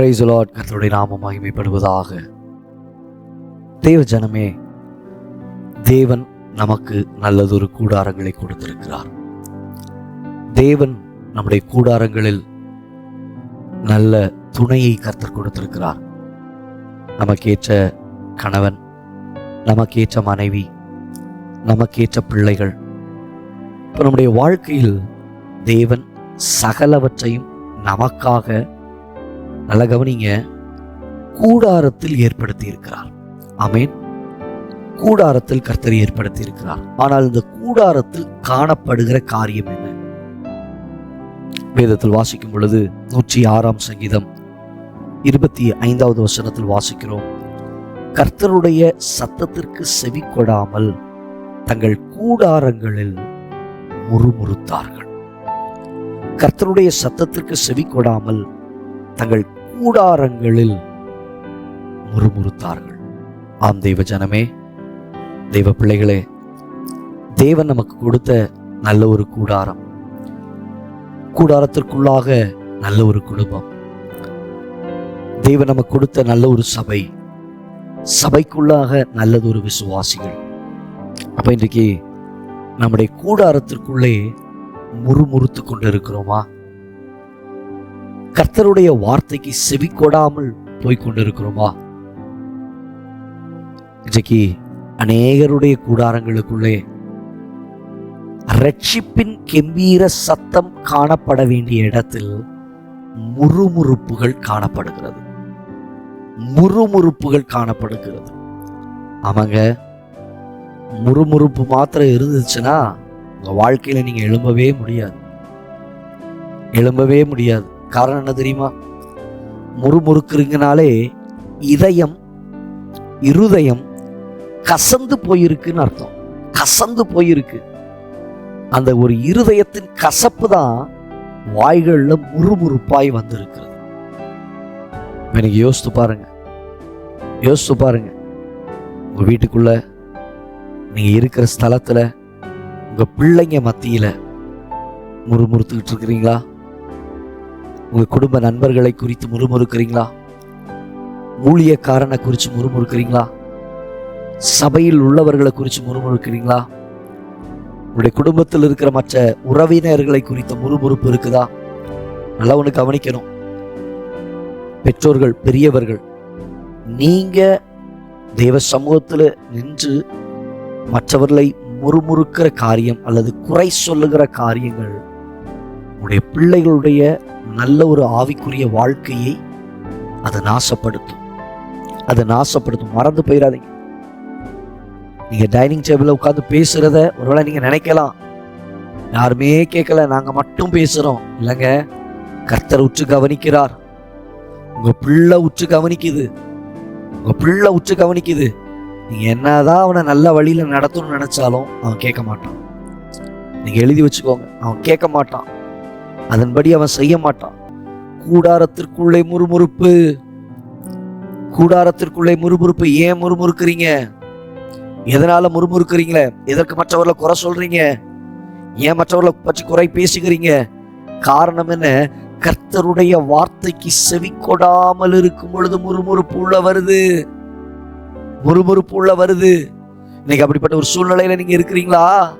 Price Lord கத்தருடைய நாமம் மகிமைப்படுவதாக. தேவ ஜனமே தேவன் நமக்கு நல்லதொரு கூடாரங்களை கொடுத்திருக்கிறார். தேவன் நம்முடைய கூடாரங்களில் நல்ல துணையை கர்த்தர் கொடுத்திருக்கிறார். நமக்கேற்ற கணவன் நமக்கேற்ற மனைவி நமக்கேற்ற பிள்ளைகள். இப்போ நம்முடைய வாழ்க்கையில் தேவன் சகலவற்றையும் நமக்காக நல்ல கவனிங்க. கூடாரத்தில் ஏற்படுத்தி இருக்கிறார் அமேன் கூடாரத்தில் கர்த்தர் ஏற்படுத்தி இருக்கிறார் ஆனால் இந்த கூடாரத்தில் காணப்படுகிற காரியம் என்ன? வேதத்தில் வாசிக்கும் பொழுது நூற்றி ஆறாம் சங்கீதம் இருபத்தி ஐந்தாவது வசனத்தில் வாசிக்கிறோம். கர்த்தருடைய சத்தத்திற்கு செவி கொடாமல் தங்கள் கூடாரங்களில் முறுமுறுத்தார்கள். கர்த்தருடைய சத்தத்திற்கு செவி கொடாமல் தங்கள் கூடாரங்களில் முறுமுறுத்தார்கள். ஆம் தெய்வ ஜனமே தெய்வ பிள்ளைகளே தேவன் நமக்கு கொடுத்த நல்ல ஒரு கூடாரம். கூடாரத்திற்குள்ளாக நல்ல ஒரு குடும்பம். தேவன் நமக்கு கொடுத்த நல்ல ஒரு சபை. சபைக்குள்ளாக நல்லது ஒரு விசுவாசிகள். அப்ப இன்றைக்கு நம்முடைய கூடாரத்திற்குள்ளே முறுமுறுத்து கொண்டு இருக்கிறோமா கர்த்தருடைய வார்த்தைக்கு செவி கொடாமல் போய்கொண்டிருக்கிறோமா இன்றைக்கு அநேகருடைய கூடாரங்களுக்குள்ளே ரட்சிப்பின் கெம்பீர சத்தம் காணப்பட வேண்டிய இடத்தில் முறுமுறுப்புகள் காணப்படுகிறது. முறுமுறுப்புகள் காணப்படுகிறது. ஆமாங்க. முறுமுறுப்பு மாத்திரம் இருந்துச்சுன்னா உங்க வாழ்க்கையில நீங்க எழும்பவே முடியாது. எழும்பவே முடியாது. காரணம் என்ன தெரியுமா? முறுமுறுக்குறீங்கனாலே இதயம் இருதயம் கசந்து போயிருக்குன்னு அர்த்தம். கசந்து போயிருக்கு. அந்த ஒரு இருதயத்தின் கசப்பு தான் வாய்களில் முறுமுறுப்பாய் வந்திருக்கிறது. எனக்கு யோசித்து பாருங்க. யோசித்து பாருங்க. உங்கள் வீட்டுக்குள்ள நீங்கள் இருக்கிற ஸ்தலத்தில் உங்க பிள்ளைங்க மத்தியில் முறுமுறுத்துக்கிட்டு இருக்கிறீங்களா? உங்கள் குடும்ப நண்பர்களை குறித்து முறுமுறுக்கிறீங்களா? ஊழியக்காரனை குறித்து முறுமுறுக்கிறீங்களா? சபையில் உள்ளவர்களை குறித்து முறுமுறுக்கிறீங்களா? உங்களுடைய குடும்பத்தில் இருக்கிற மற்ற உறவினர்களை குறித்த முறுமுறுப்பு இருக்குதா? நல்லா ஒன்று கவனிக்கணும். பெற்றோர்கள் பெரியவர்கள் நீங்க தெய்வ சமூகத்தில் நின்று மற்றவர்களை முறுமுறுக்கிற காரியம் அல்லது குறை சொல்லுகிற காரியங்கள் உங்களுடைய பிள்ளைகளுடைய நல்ல ஒரு ஆவிக்குரிய வாழ்க்கையை அதை நாசப்படுத்தும். அது நாசப்படுத்தும். மறந்து போயிடாதீங்க. நீங்க டைனிங் டேபிள்ல உட்காந்து பேசுறத ஒருவேளை நீங்க நினைக்கலாம். யாருமே கேட்கல. நாங்க மட்டும் பேசுறோம். இல்லைங்க. கர்த்தர் உற்று கவனிக்கிறார். உங்க பிள்ளை உற்று கவனிக்குது. உங்க பிள்ளை உற்று கவனிக்குது. நீங்க என்னதான் அவனை நல்ல வழியில நடத்தணும்னு நினைச்சாலும் அவன் கேட்க மாட்டான். நீங்க எழுதி வச்சுக்கோங்க. அவன் கேட்க மாட்டான். அதன்படி அவன் செய்ய மாட்டான். கூடாரத்திற்குள்ளே முறுமுறுப்பு. கூடாரத்திற்குள்ளே முறுமுறுப்பு. ஏன் முறுமுறுக்கிறீங்க? எதனால முறுமுறுக்கிறீங்களே? எதற்கு மற்றவர்களை குறை சொல்றீங்க? ஏன் மற்றவர்களை பற்றி குறை பேசுகிறீங்க? காரணம் என்ன? கர்த்தருடைய வார்த்தைக்கு செவி கொடாமல் இருக்கும் பொழுது முறுமுறுப்பு உள்ள வருது. முறுமுறுப்பு உள்ள வருது. இன்னைக்கு அப்படிப்பட்ட ஒரு சூழ்நிலையில நீங்க இருக்கிறீங்களா?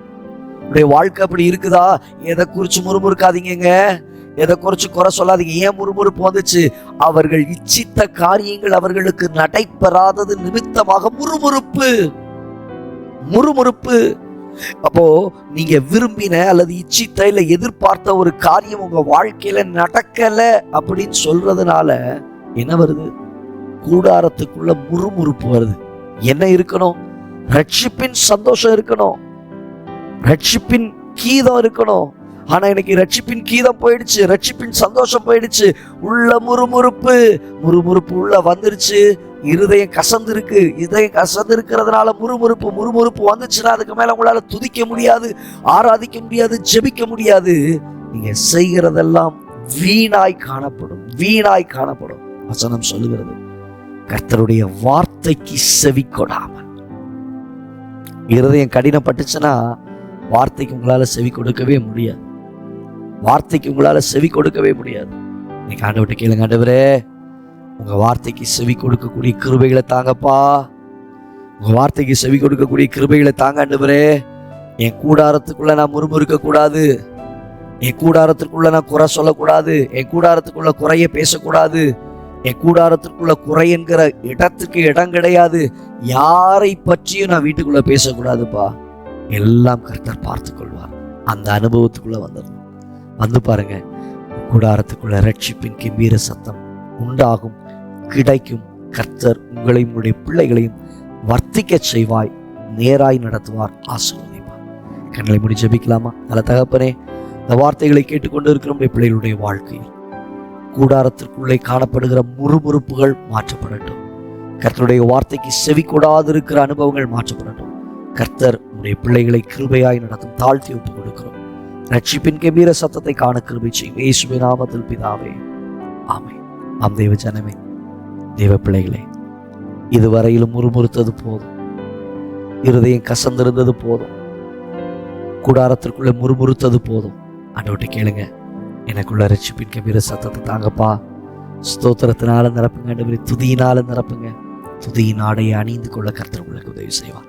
உடைய வாழ்க்கை அப்படி இருக்குதா? எதை குறிச்சு முறுமுறுக்காதீங்க எதை குறித்து குறை சொல்லாதீங்க. ஏன் முறுமுறுப்பு வந்துச்சு? அவர்கள் இச்சித்த காரியங்கள் அவர்களுக்கு நடைபெறாதது நிமித்தமாக முறுமுறுப்பு. முறுமுறுப்பு. அப்போ நீங்க விரும்பின அல்லது இச்சித்த இல்ல எதிர்பார்த்த ஒரு காரியம் உங்க வாழ்க்கையில நடக்கல அப்படின்னு சொல்றதுனால என்ன வருது? கூடாரத்துக்குள்ள முறுமுறுப்பு வருது. என்ன இருக்கணும்? ரட்சிப்பின் சந்தோஷம் இருக்கணும். ரட்சிப்பின் கீதம் இருக்கணும். ஆனா எனக்கு ரட்சிப்பின் கீதம் போயிடுச்சு. ரட்சிப்பின் சந்தோஷம் போயிடுச்சு. உள்ள முறுமுறுப்பு முறுமுறுப்பு உள்ள வந்துருச்சு. இருதயம் கசந்து இருக்கு இதயம் கசந்து இருக்கிறதுனால முறுமுறுப்பு முறுமுறுப்பு வந்துச்சுன்னா அதுக்கு மேல உங்களால துதிக்க முடியாது ஆராதிக்க முடியாது ஜெபிக்க முடியாது. நீங்க செய்கிறதெல்லாம் வீணாய் காணப்படும். வீணாய் காணப்படும். வசனம் சொல்லுகிறது. கர்த்தருடைய வார்த்தைக்கு செவி கொடாமல் இருதயம் கடினப்பட்டுச்சுன்னா வார்த்தைக்கு உங்களால் செவி கொடுக்கவே முடியாது. வார்த்தைக்கு உங்களால் செவி கொடுக்கவே முடியாது. இன்னைக்கு ஆண்டவர்கிட்ட கேளுங்க ஆண்டவரே உங்கள் வார்த்தைக்கு செவி கொடுக்கக்கூடிய கிருபைகளை தாங்கப்பா. உங்கள் வார்த்தைக்கு செவி கொடுக்கக்கூடிய கிருபைகளை தாங்க ஆண்டவரே என் கூடாரத்துக்குள்ளே நான் முறுமுறுக்கக்கூடாது. என் கூடாரத்துக்குள்ளே நான் குறை சொல்லக்கூடாது. என் கூடாரத்துக்குள்ளே குறைய பேசக்கூடாது. என் கூடாரத்திற்குள்ளே குறை என்கிற இடத்துக்கு இடம் கிடையாது. யாரை பற்றியும் நான் வீட்டுக்குள்ள பேசக்கூடாதுப்பா. எல்லாம் கர்த்தர் பார்த்து கொள்வார் அந்த அனுபவத்துக்குள்ள வந்துடணும் வந்து பாருங்க கூடாரத்துக்குள்ள ரட்சிப்பின் கம்பீர சத்தம் உண்டாகும். கிடைக்கும். கர்த்தர் உங்களையும் உங்களுடைய பிள்ளைகளையும் வர்த்திக்க செய்வாய். நேராய் நடத்துவார். ஆசீர்வதிப்பார். கண்களை முடி ஜெபிக்கலாமா? நல்ல தகப்பனே இந்த வார்த்தைகளை கேட்டுக்கொண்டு இருக்கிற நம்முடைய பிள்ளைகளுடைய வாழ்க்கையில் கூடாரத்திற்குள்ளே காணப்படுகிற முறுமுறுப்புகள் மாற்றப்படட்டும். கர்த்தருடைய வார்த்தைக்கு செவி கொடாது இருக்கிற அனுபவங்கள் மாற்றப்படட்டும். கர்த்தர் உடைய பிள்ளைகளை கிருபையாய் நடத்தும் தாழ்த்தி ஒப்புக் கொடுக்கிறோம். ரட்சிப்பின் கபீர சத்தத்தை காண கிருபை செய்யும் இயேசுவின் நாமத்தில் பிதாவே. ஆமை ஆம் தெய்வ ஜனமே தெய்வ பிள்ளைகளே இதுவரையிலும் முறுமுறுத்தது போதும். இருதயம் கசந்திருந்தது போதும். கூடாரத்திற்குள்ளே முறுமுறுத்தது போதும். அண்டோட்டு கேளுங்க. எனக்குள்ள ரட்சிப்பின் கபீர சத்தத்தை தாங்கப்பா. ஸ்தோத்திரத்தினால நிரப்புங்க துதியினால நிரப்புங்க. துதியின் ஆடையை அணிந்து கொள்ள கர்த்தர் உங்களுக்கு உதவி செய்வார்.